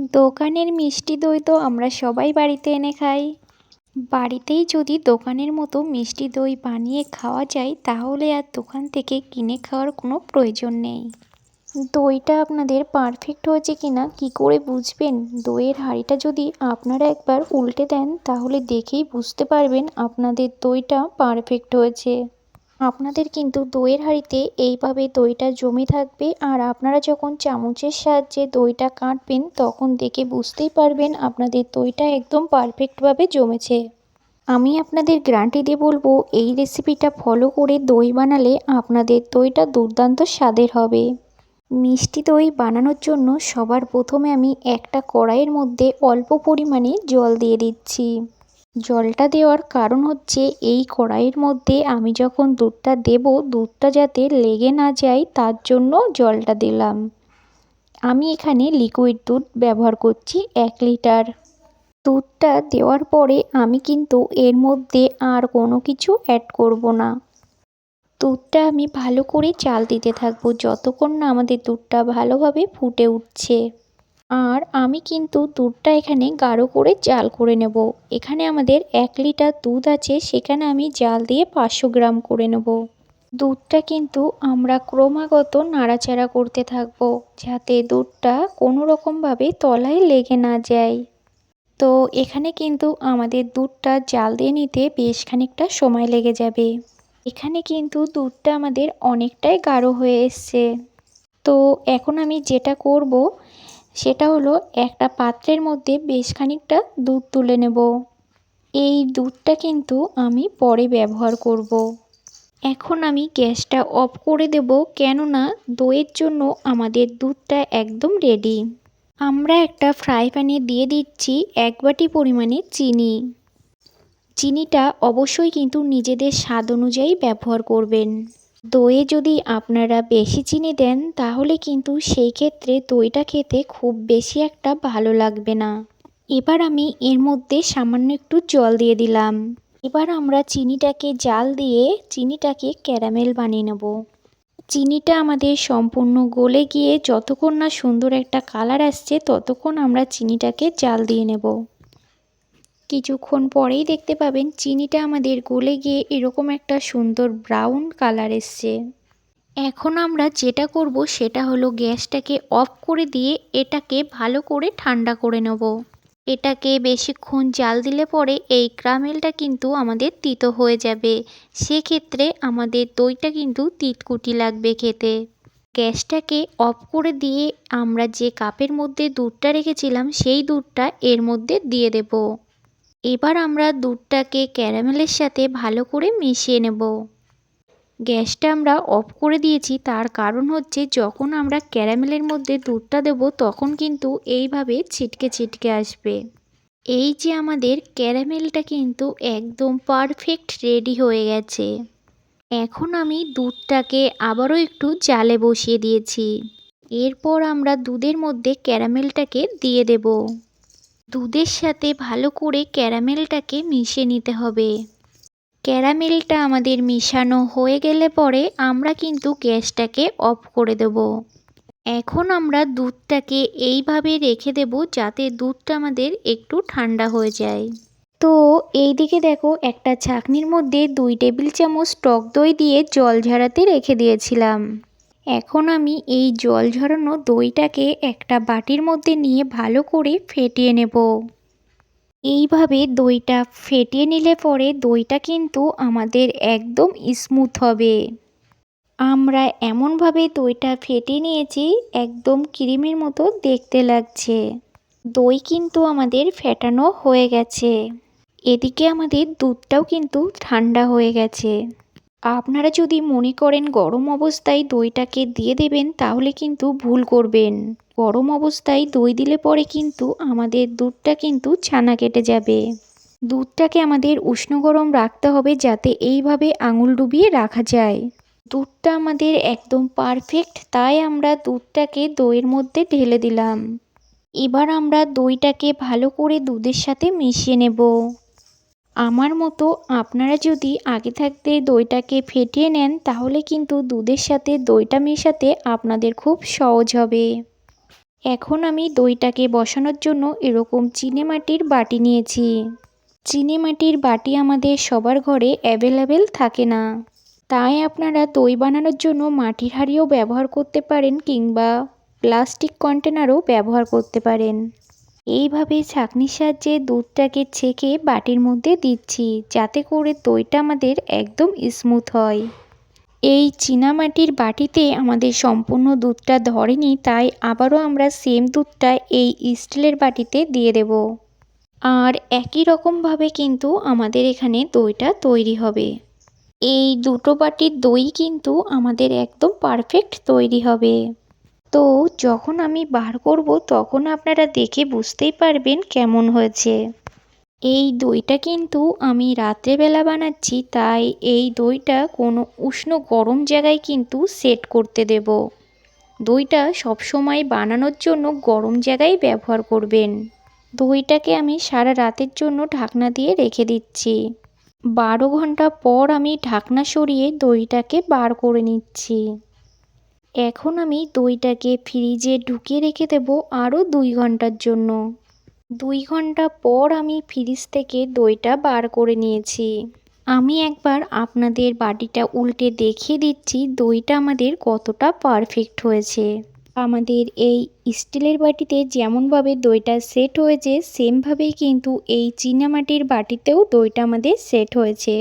দোকানের মিষ্টি দই তো আমরা সবাই বাড়িতে এনে খাই। বাড়িতেই যদি দোকানের মতো মিষ্টি দই বানিয়ে খাওয়া যায়, তাহলে আর দোকান থেকে কিনে খাওয়ার কোনো প্রয়োজন নেই। দইটা আপনাদের পারফেক্ট হয়েছে কিনা, কি করে বুঝবেন? দইয়ের হাঁড়িটা যদি আপনারা একবার উল্টে দেন, তাহলে দেখেই বুঝতে পারবেন আপনাদের দইটা পারফেক্ট হয়েছে। আপনাদের কিন্তু দইয়ের হাঁড়িতে এইভাবে দইটা জমে থাকবে আর আপনারা যখন চামচের সাহায্যে দইটা কাটবেন, তখন দেখে বুঝতেই পারবেন আপনাদের দইটা একদম পারফেক্টভাবে জমেছে। আমি আপনাদের গ্যারান্টি দিয়ে বলব, এই রেসিপিটা ফলো করে দই বানালে আপনাদের দইটা দুর্দান্ত স্বাদের হবে। মিষ্টি দই বানানোর জন্য সবার প্রথমে আমি একটা কড়াইয়ের মধ্যে অল্প পরিমাণে জল দিয়ে দিচ্ছি। জলটা দেওয়ার কারণ হচ্ছে এই কড়াইয়ের মধ্যে আমি যখন দুধটা দেব, দুধটা যাতে লেগে না যায় তার জন্য জলটা দিলাম। আমি এখানে লিকুইড দুধ ব্যবহার করছি এক লিটার। দুধটা দেওয়ার পরে আমি কিন্তু এর মধ্যে আর কোনো কিছু অ্যাড করব না। দুধটা আমি ভালো করে চাল দিতে থাকব, যতক্ষণ না আমাদের দুধটা ভালোভাবে ফুটে উঠছে। আর আমি কিন্তু দুধটা এখানে গাঢ় করে জাল করে নেব। এখানে আমাদের এক লিটার দুধ আছে, সেখানে আমি জাল দিয়ে পাঁচশো গ্রাম করে নেব। দুধটা কিন্তু আমরা ক্রমাগত নাড়াচাড়া করতে থাকব, যাতে দুধটা কোনো রকমভাবে তলায় লেগে না যায়। তো এখানে কিন্তু আমাদের দুধটা জাল দিয়ে নিতে বেশ খানিকটা সময় লেগে যাবে। এখানে কিন্তু দুধটা আমাদের অনেকটাই গাঢ় হয়ে এসছে। তো এখন আমি যেটা করব সেটা হলো একটা পাত্রের মধ্যে বেশ খানিকটা দুধ তুলে নেব। এই দুধটা কিন্তু আমি পরে ব্যবহার করব। এখন আমি গ্যাসটা অফ করে দেব কেননা দইয়ের জন্য আমাদের দুধটা একদম রেডি আমরা একটা ফ্রাই প্যানে দিয়ে দিচ্ছি এক বাটি পরিমাণে চিনি। চিনিটা অবশ্যই কিন্তু নিজেদের স্বাদ অনুযায়ী ব্যবহার করবেন। দইয়ে যদি আপনারা বেশি চিনি দেন, তাহলে কিন্তু সেই ক্ষেত্রে দইটা খেতে খুব বেশি একটা ভালো লাগবে না। এবার আমি এর মধ্যে সামান্য একটু জল দিয়ে দিলাম। এবার আমরা চিনিটাকে জাল দিয়ে চিনিটাকে ক্যারামেল বানিয়ে নেব। চিনিটা আমাদের সম্পূর্ণ গলে গিয়ে যতক্ষণ না সুন্দর একটা কালার আসছে, ততক্ষণ আমরা চিনিটাকে জাল দিয়ে নেব। কিছুক্ষণ পরেই দেখতে পাবেন চিনিটা আমাদের গলে গিয়ে এরকম একটা সুন্দর ব্রাউন কালার এসছে। এখন আমরা যেটা করব সেটা হলো গ্যাসটাকে অফ করে দিয়ে এটাকে ভালো করে ঠান্ডা করে নেব। এটাকে বেশিক্ষণ জাল দিলে পরে এই ক্রামেলটা কিন্তু আমাদের তিতো হয়ে যাবে। সেক্ষেত্রে আমাদের দইটা কিন্তু তিতকুটি লাগবে খেতে। গ্যাসটাকে অফ করে দিয়ে আমরা যে কাপের মধ্যে দুধটা রেখেছিলাম, সেই দুধটা এর মধ্যে দিয়ে দেব। এবার আমরা দুধটাকে ক্যারামেলের সাথে ভালো করে মিশিয়ে নেব। গ্যাসটা আমরা অফ করে দিয়েছি, তার কারণ হচ্ছে যখন আমরা ক্যারামেলের মধ্যে দুধটা দেব, তখন কিন্তু এইভাবে ছিটকে ছিটকে আসবে। এই যে আমাদের ক্যারামেলটা কিন্তু একদম পারফেক্ট রেডি হয়ে গেছে। এখন আমি দুধটাকে আবারও একটু জালে বসিয়ে দিয়েছি। এরপর আমরা দুধের মধ্যে ক্যারামেলটাকে দিয়ে দেব। দুধের সাথে ভালো করে ক্যারামেলটাকে মিশিয়ে নিতে হবে। ক্যারামেলটা আমাদের মিশানো হয়ে গেলে পরে আমরা কিন্তু গ্যাসটাকে অফ করে দেব। এখন আমরা দুধটাকে এইভাবে রেখে দেব যাতে দুধটা আমাদের একটু ঠান্ডা হয়ে যায়। তো এই দিকে দেখো একটা ছাকনির মধ্যে দুই টেবিল চামচ টক দই দিয়ে জল ঝরাতে রেখে দিয়েছিলাম। এখন আমি এই জল ঝরানো দইটাকে একটা বাটির মধ্যে নিয়ে ভালো করে ফেটিয়ে নেব। এইভাবে দইটা ফেটিয়ে নিলে পরে দইটা কিন্তু আমাদের একদম স্মুথ হবে। আমরা এমনভাবে দইটা ফেটিয়ে নিয়েছি, একদম ক্রিমের মতো দেখতে লাগছে। দই কিন্তু আমাদের ফেটানো হয়ে গেছে। এদিকে আমাদের দুধটাও কিন্তু ঠান্ডা হয়ে গেছে। আপনারা যদি মনে করেন গরম অবস্থায় দইটাকে দিয়ে দেবেন, তাহলে কিন্তু ভুল করবেন। গরম অবস্থায় দই দিলে পরে কিন্তু আমাদের দুধটা কিন্তু ছানা কেটে যাবে। দুধটাকে আমাদের উষ্ণ গরম রাখতে হবে যাতে এইভাবে আঙুল ডুবিয়ে রাখা যায়। দুধটা আমাদের একদম পারফেক্ট তাই আমরা দুধটাকে দইয়ের মধ্যে ঢেলে দিলাম। এবার আমরা দইটাকে ভালো করে দুধের সাথে মিশিয়ে নেব। আমার মতো আপনারা যদি আগে থাকতে দইটাকে ফেটিয়ে নেন, তাহলে কিন্তু দুধের সাথে দইটা মেশাতে আপনাদের খুব সহজ হবে। এখন আমি দইটাকে বসানোর জন্য এরকম চিনেমাটির বাটি নিয়েছি। চিনেমাটির বাটি আমাদের সবার ঘরে অ্যাভেলেবেল থাকে না। তাই আপনারা দই বানানোর জন্য মাটির হাঁড়িও ব্যবহার করতে পারেন কিংবা প্লাস্টিক কন্টেনারও ব্যবহার করতে পারেন। এইভাবে ছাঁকনির সাহায্যে দুধটাকে ছেঁকে বাটির মধ্যে দিচ্ছি, যাতে করে দইটা আমাদের একদম স্মুথ হয়। এই চীনামাটির বাটিতে আমাদের সম্পূর্ণ দুধটা ধরেনি, তাই আবারও আমরা সেম দুধটা এই স্টিলের বাটিতে দিয়ে দেব। আর একই রকমভাবে কিন্তু আমাদের এখানে দইটা তৈরি হবে। এই দুটো বাটির দই কিন্তু আমাদের একদম পারফেক্ট তৈরি হবে। তো যখন আমি বার করব, তখন আপনারা দেখে বুঝতেই পারবেন কেমন হয়েছে। এই দইটা কিন্তু আমি রাত্রেবেলা বানাচ্ছি, তাই এই দইটা কোনো উষ্ণ গরম জায়গায় কিন্তু সেট করতে দেব। দইটা সবসময় বানানোর জন্য গরম জায়গায় ব্যবহার করবেন। দইটাকে আমি সারা রাতের জন্য ঢাকনা দিয়ে রেখে দিচ্ছি। বারো ঘণ্টা পর আমি ঢাকনা সরিয়ে দইটাকে বার করে নিচ্ছি। এখন আমি দইটাকে ফ্রিজে ঢুকিয়ে রেখে দেব আরও দুই ঘণ্টার জন্য। দুই ঘণ্টা পর আমি ফ্রিজ থেকে দইটা বার করে নিয়েছি। আমি একবার আপনাদের বাটিটা উল্টে দেখিয়ে দিচ্ছি দইটা আমাদের কতটা পারফেক্ট হয়েছে। আমাদের এই স্টিলের বাটিতে যেমনভাবে দইটা সেট হয়েছে, সেমভাবেই কিন্তু এই চীনামাটির বাটিতেও দইটা আমাদের সেট হয়েছে।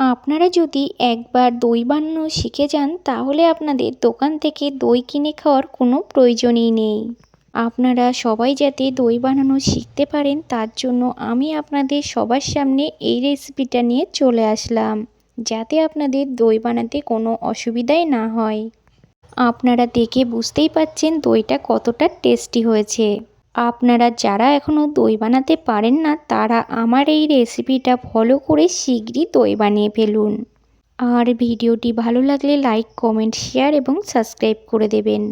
আপনারা যদি একবার দই বানানো শিখে যান, তাহলে আপনাদের দোকান থেকে দই কিনে খাওয়ার কোনো প্রয়োজনই নেই। আপনারা সবাই যাতে দই বানানো শিখতে পারেন, তার জন্য আমি আপনাদের সবার সামনে এই রেসিপিটা নিয়ে চলে আসলাম, যাতে আপনাদের দই বানাতে কোনো অসুবিধাই না হয়। আপনারা দেখে বুঝতেই পাচ্ছেন দইটা কতটা টেস্টি হয়েছে। আপনারা যারা এখনও দই বানাতে পারেন না, তারা আমার এই রেসিপিটা ফলো করে শীঘ্রই দই বানিয়ে ফেলুন। আর ভিডিওটি ভালো লাগলে লাইক, কমেন্ট, শেয়ার এবং সাবস্ক্রাইব করে দেবেন।